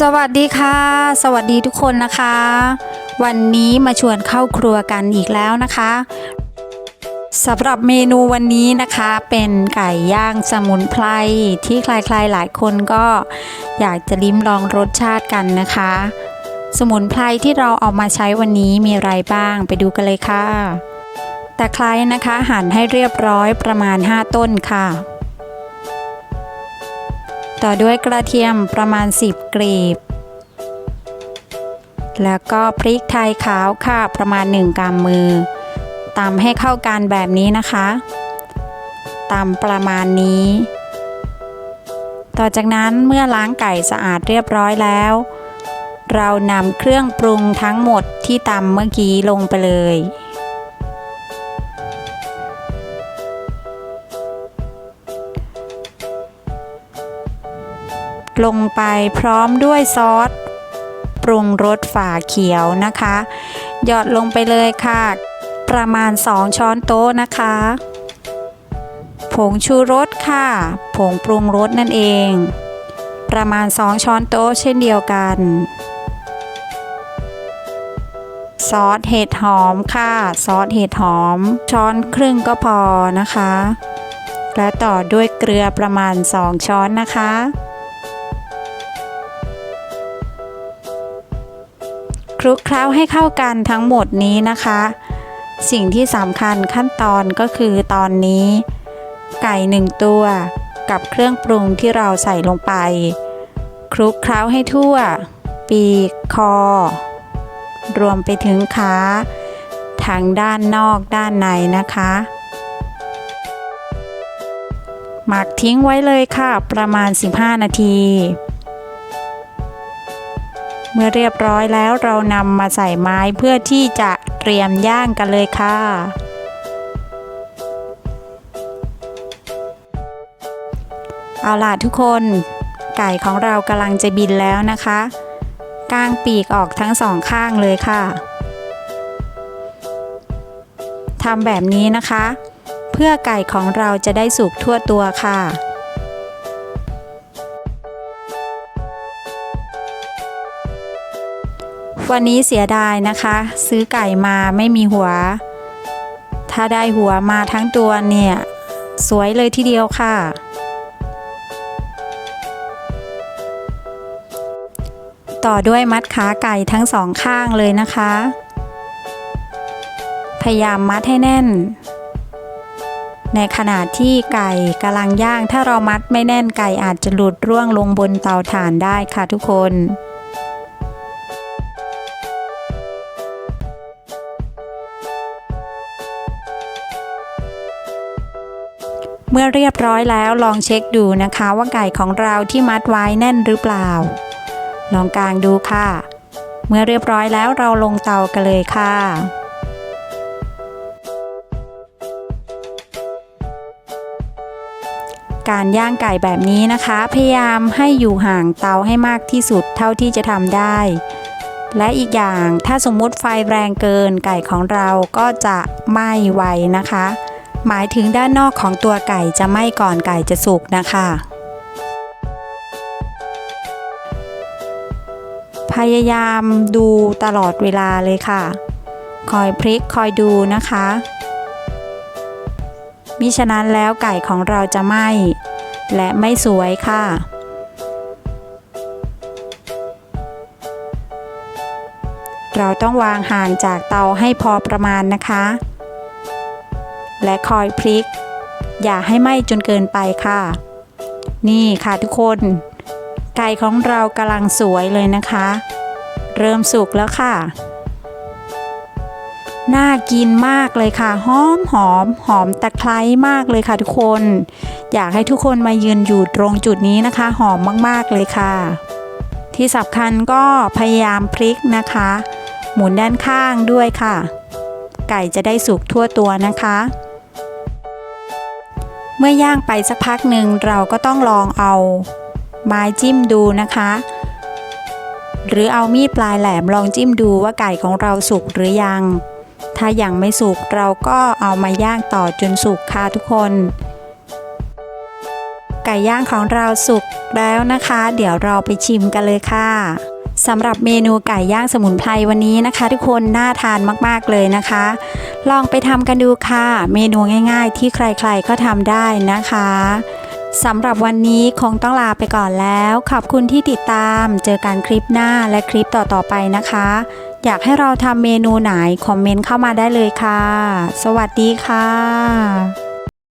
สวัสดีค่ะ สวัสดีทุกคนนะคะ วันนี้มาชวนเข้าครัวกันอีกแล้วนะคะสำหรับเมนูวันนี้นะคะเป็นไก่ย่างสมุนไพรที่ใครๆหลายคนก็อยากจะลิ้มลองรสชาติกันนะคะ สมุนไพรที่เราเอามาใช้วันนี้มีอะไรบ้างไปดูกันเลยค่ะ แตะไคร้นะคะหั่นให้เรียบร้อยประมาณ 5 ต้นค่ะ ต่อด้วยกระเทียมประมาณ 10 กลีบ แล้วก็พริกไทยขาวค่ะประมาณ 1กำมือตำให้เข้ากันแบบนี้นะคะตำประมาณนี้ ต่อจากนั้นเมื่อล้างไก่สะอาดเรียบร้อยแล้ว เรานำเครื่องปรุงทั้งหมดที่ตำเมื่อกี้ลงไปเลย ลงไปพร้อมด้วยซอสปรุงรสฝาเขียวนะคะ หยอดลงไปเลยค่ะ ประมาณ 2 ช้อนโต๊ะนะคะ ผงชูรสค่ะ ผงปรุงรสนั่นเอง ประมาณ 2 ช้อนโต๊ะเช่นเดียวกัน ซอสเห็ดหอมค่ะ ซอสเห็ดหอม ช้อนครึ่งก็พอนะคะ และต่อด้วยเกลือประมาณ 2 ช้อนนะคะ คลุกเคล้าให้เข้ากันทั้งหมดนี้นะคะ สิ่งที่สำคัญขั้นตอนก็คือตอนนี้ ไก่หนึ่งตัวกับเครื่องปรุงที่เราใส่ลงไป คลุกเคล้าให้ทั่ว ปีกคอ รวมไปถึงขาทางด้านนอกด้านในนะคะ หมักทิ้งไว้เลยค่ะประมาณ 15 นาที เมื่อเรียบร้อยแล้วเรานำมาใส่ไม้เพื่อที่จะเตรียมย่างกันเลยค่ะ เอาล่ะทุกคน ไก่ของเรากำลังจะบินแล้วนะคะกางปีกออกทั้งสองข้างเลยค่ะทำแบบนี้นะคะ เพื่อไก่ของเราจะได้สุกทั่วตัวค่ะ วันนี้เสียดายนะคะ ซื้อไก่มาไม่มีหัว ถ้าได้หัวมาทั้งตัวเนี่ย สวยเลยทีเดียวค่ะ ต่อด้วยมัดขาไก่ทั้งสองข้างเลยนะคะ พยายามมัดให้แน่น ในขณะที่ไก่กำลังย่าง ถ้าเรามัดไม่แน่นไก่อาจจะหลุดร่วงลงบนเตาถ่านได้ค่ะทุกคน เมื่อเรียบร้อยแล้วลองเช็คดูนะคะว่าไก่ของเราที่มัดไว้แน่นหรือเปล่า ลองกางดูค่ะ เมื่อเรียบร้อยแล้วเราลงเตากันเลยค่ะการย่างไก่แบบนี้นะคะ พยายามให้อยู่ห่างเตาให้มากที่สุดเท่าที่จะทำได้ และอีกอย่างถ้าสมมุติไฟแรงเกินไก่ของเราก็จะไหม้ไวนะคะ หมายถึงด้านนอกของตัวไก่จะไหม้ก่อนไก่จะสุกนะคะ พยายามดูตลอดเวลาเลยค่ะ คอยพลิกคอยดูนะคะ มิฉะนั้นแล้วไก่ของเราจะไหม้และไม่สวยค่ะเราต้องวางห่างจากเตาให้พอประมาณนะคะ และคอยพลิก อย่าให้ไหม้จนเกินไปค่ะ นี่ค่ะทุกคน ไก่ของเรากำลังสวยเลยนะคะ เริ่มสุกแล้วค่ะ น่ากินมากเลยค่ะ หอมหอมหอมตะไคร้มากเลยค่ะทุกคน อยากให้ทุกคนมายืนอยู่ตรงจุดนี้นะคะ หอมมากๆเลยค่ะ ที่สำคัญก็พยายามพลิกนะคะ หมุนด้านข้างด้วยค่ะไก่จะได้สุกทั่วตัวนะคะ เมื่อย่างไปสักพักหนึ่งเราก็ต้องลองเอาไม้จิ้มดูนะคะ หรือเอามีดปลายแหลมลองจิ้มดูว่าไก่ของเราสุกหรือยัง ถ้ายังไม่สุกเราก็เอามาย่างต่อจนสุกค่ะทุกคน ไก่ย่างของเราสุกแล้วนะคะ เดี๋ยวเราไปชิมกันเลยค่ะ สำหรับเมนูไก่ย่างสมุนไพรวันนี้นะคะ ทุกคนน่าทานมากๆเลยนะคะ ลองไปทำกันดูค่ะ เมนูง่าย ๆ ที่ใครๆก็ทำได้นะคะสำหรับวันนี้คงต้องลาไปก่อนแล้ว ขอบคุณที่ติดตาม เจอกันคลิปหน้าและคลิปต่อๆไปนะคะ อยากให้เราทำเมนูไหน คอมเมนต์เข้ามาได้เลยค่ะ สวัสดีค่ะ